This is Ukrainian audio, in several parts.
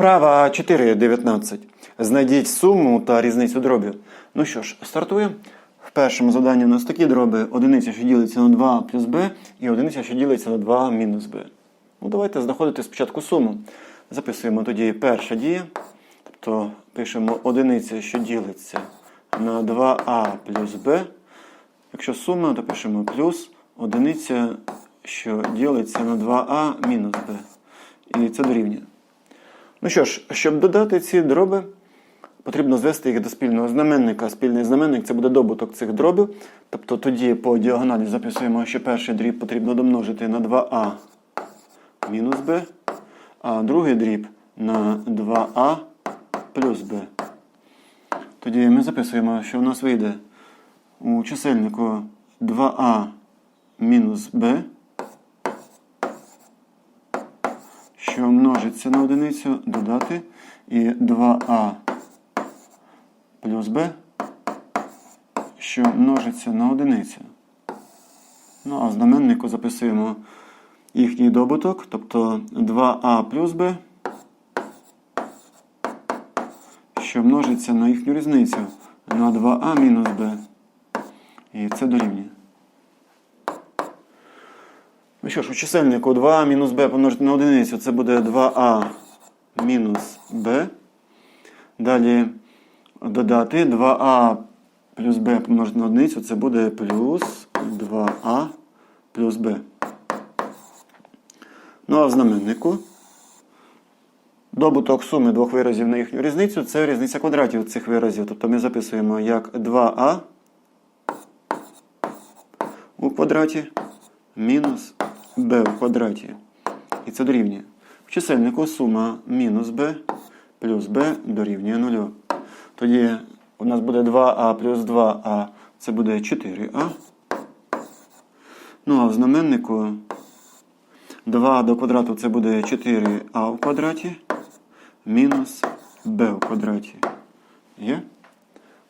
Вправа 4.19. Знайдіть суму та різницю дробів. Ну що ж, стартуємо. В першому заданні у нас такі дроби одиниця, що ділиться на 2 плюс b, і одиниця, що ділиться на 2 мінус b. Ну, давайте знаходити спочатку суму. Записуємо тоді перша дія. Тобто пишемо одиниця, що ділиться на 2а плюс b. Якщо сума, то пишемо плюс одиниця, що ділиться на 2а мінус b. І це дорівнює. Ну що ж, щоб додати ці дроби, потрібно звести їх до спільного знаменника. Спільний знаменник це буде добуток цих дробів. Тобто тоді по діагоналі записуємо, що перший дріб потрібно домножити на 2а мінус b, а другий дріб на 2а плюс b. Тоді ми записуємо, що у нас вийде у чисельнику 2а мінус b, що множиться на одиницю, додати, і 2а плюс b, що множиться на одиницю. Ну, а в знаменнику записуємо їхній добуток, тобто 2а плюс b, що множиться на їхню різницю на 2а мінус b. І це дорівнює. Ну що ж, у чисельнику 2а мінус b помножити на одиницю, це буде 2а мінус b. Далі додати 2а плюс b помножити на одиницю, це буде плюс 2а плюс b. Ну а в знаменнику добуток суми двох виразів на їхню різницю це різниця квадратів цих виразів. Тобто ми записуємо як 2а у квадраті мінус b в квадраті. І це дорівнює. В чисельнику сума мінус b плюс b дорівнює 0. Тоді у нас буде 2а плюс 2а, це буде 4а. Ну а в знаменнику 2 до квадрату це буде 4а в квадраті мінус b в квадраті. Є?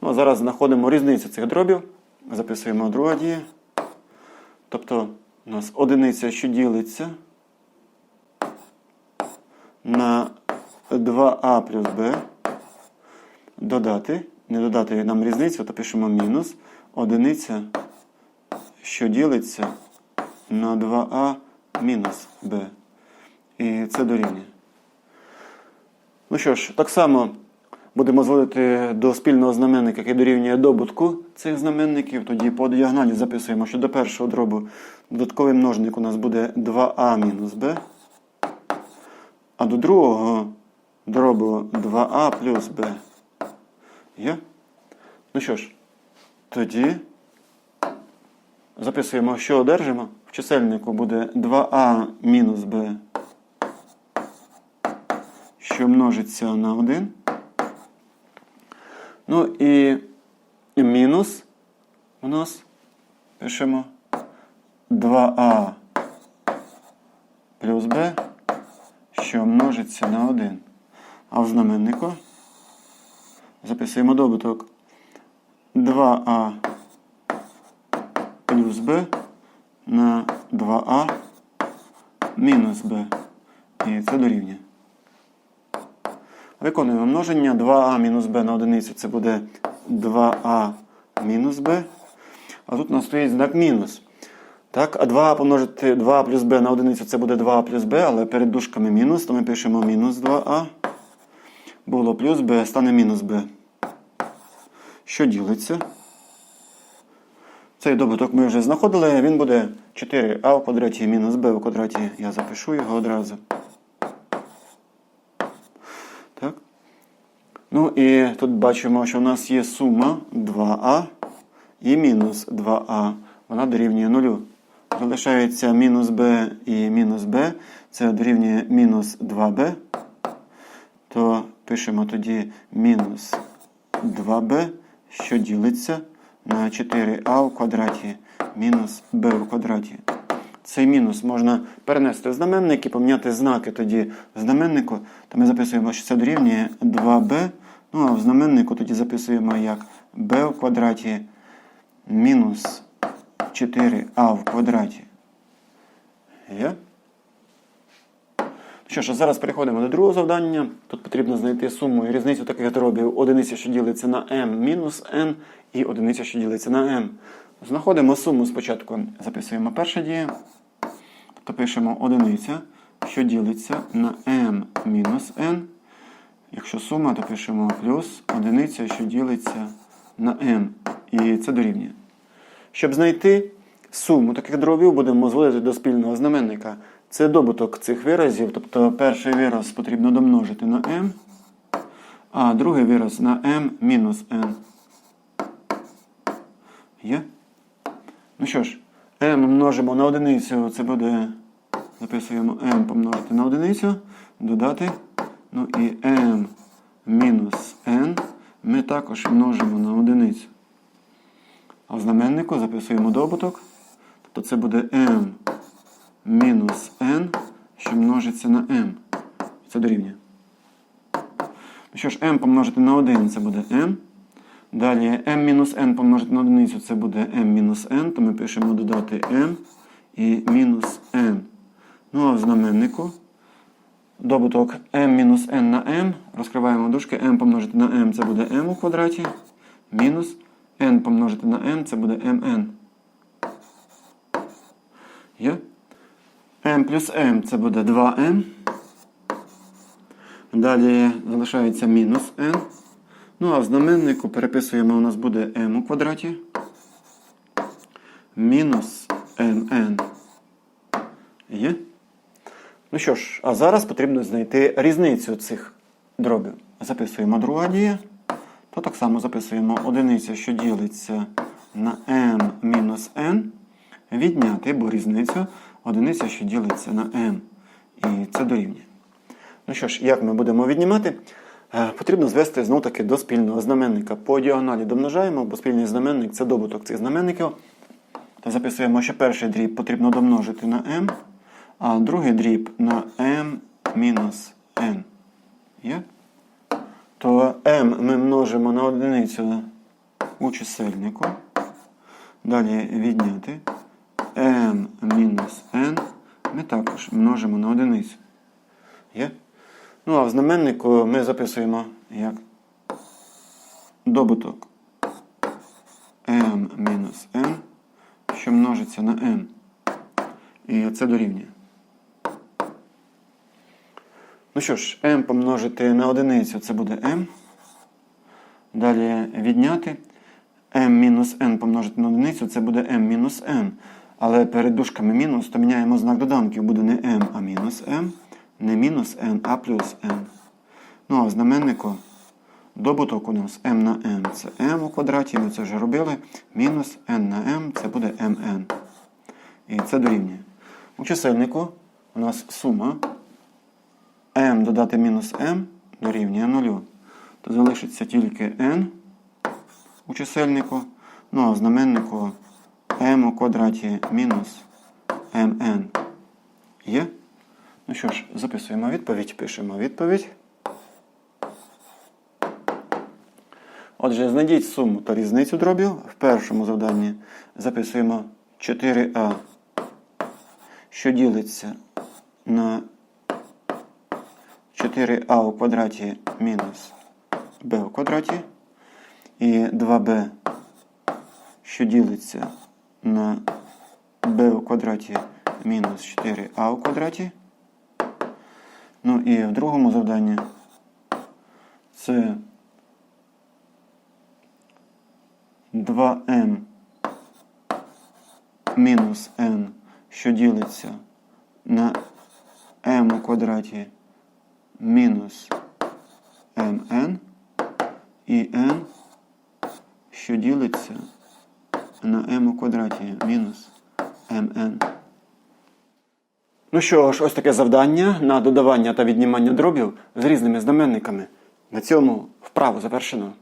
Ну, а зараз знаходимо різницю цих дробів. Записуємо друга дія. Тобто у нас одиниця, що ділиться на 2а плюс b. Додати. Не додати нам різницю, то пишемо мінус. Одиниця, що ділиться на 2а мінус b. І це дорівнює. Ну що ж, так само будемо зводити до спільного знаменника, який дорівнює добутку цих знаменників. Тоді по діагоналі записуємо, що до першого дробу додатковий множник у нас буде 2а мінус b. А до другого дробу 2а плюс b. Є? Ну що ж, тоді записуємо, що одержимо. В чисельнику буде 2а мінус b, що множиться на 1. Ну і мінус у нас пишемо 2а плюс b, що множиться на 1. А в знаменнику записуємо добуток 2а плюс b на 2а мінус b. І це дорівнює. Виконуємо множення 2а мінус b на одиницю. Це буде 2а мінус b. А тут у нас стоїть знак мінус. Так, а 2 помножити 2 плюс b на одиницю це буде 2а плюс b, але перед дужками мінус, то ми пишемо мінус 2а. Було плюс b, стане мінус b. Що ділиться? Цей добуток ми вже знаходили, він буде 4а в квадраті мінус b в квадраті. Я запишу його одразу. Ну і тут бачимо, що в нас є сума 2а і мінус 2а. Вона дорівнює 0. Залишається мінус b і мінус b. Це дорівнює мінус 2b. То пишемо тоді мінус 2b, що ділиться на 4а в квадраті мінус b в квадраті. Цей мінус можна перенести в знаменник і поміняти знаки тоді в знаменнику. То ми записуємо, що це дорівнює 2b. Ну а в знаменнику тоді записуємо як b в квадраті мінус 4а в квадраті. Є? Що ж, зараз переходимо до другого завдання. Тут потрібно знайти суму і різницю таких дробів одиниця, що ділиться на m мінус n, і одиниця, що ділиться на m. Знаходимо суму спочатку, записуємо перше діє, тобто пишемо одиниця, що ділиться на m мінус n. Якщо сума, то пишемо плюс одиниця, що ділиться на m. І це дорівнює. Щоб знайти суму таких дробів, будемо зводити до спільного знаменника. Це добуток цих виразів, тобто перший вираз потрібно домножити на m, а другий вираз на m мінус n. Є? Ну що ж, m множимо на одиницю, це буде, записуємо m помножити на одиницю, додати. Ну і m мінус n ми також множимо на одиницю. А в знаменнику записуємо добуток. Тобто це буде m мінус n, що множиться на m. Це дорівнює. Ну що ж, m помножити на 1 це буде m. Далі m мінус n помножити на одиницю це буде m мінус n, то ми пишемо додати m і мінус n. Ну а в знаменнику добуток m мінус n на m. Розкриваємо дужки, m помножити на m це буде m у квадраті. Мінус n помножити на m це буде mn. Є? m плюс m це буде 2m. Далі залишається мінус n. Ну а в знаменнику переписуємо, у нас буде m у квадраті. Мінус mn. Є? Ну що ж, а зараз потрібно знайти різницю цих дробів. Записуємо друга дія. То так само записуємо одиниця, що ділиться на m мінус n. Відняти, бо різницю одиниця, що ділиться на m. І це дорівнює. Ну що ж, як ми будемо віднімати? Е, Потрібно звести знов таки до спільного знаменника. По діагоналі домножаємо, бо спільний знаменник це добуток цих знаменників. Та записуємо, що перший дріб потрібно домножити на m, а другий дріб на m мінус n. Є? То m ми множимо на одиницю у чисельнику. Далі відняти m мінус n ми також множимо на одиницю. Є? Ну, а в знаменнику ми записуємо як добуток m мінус n, що множиться на n. І це дорівнює. Ну що ж, m помножити на одиницю це буде m. Далі відняти m мінус n помножити на одиницю це буде m мінус n. Але перед дужками мінус, то міняємо знак доданків. Буде не m, а мінус m. Не мінус n, а плюс n. Ну а знаменнику добуток у нас m на m це m у квадраті, ми це вже робили. Мінус n на m це буде mn. І це дорівнює. У чисельнику у нас сума m додати мінус m дорівнює 0. То залишиться тільки n у чисельнику. Ну а знаменнику m у квадраті мінус mn. Є? Ну що ж, записуємо відповідь, пишемо відповідь. Отже, знайдіть суму та різницю дробів. В першому завданні записуємо 4а, що ділиться на 4а у квадраті мінус b у квадраті. І 2b, що ділиться на b у квадраті мінус 4а у квадраті. Ну і в другому завданні це 2m мінус n, що ділиться на m у квадраті мінус mn і n, що ділиться на m у квадраті мінус mn. Ну що ж, ось таке завдання на додавання та віднімання дробів з різними знаменниками. На цьому вправу завершено.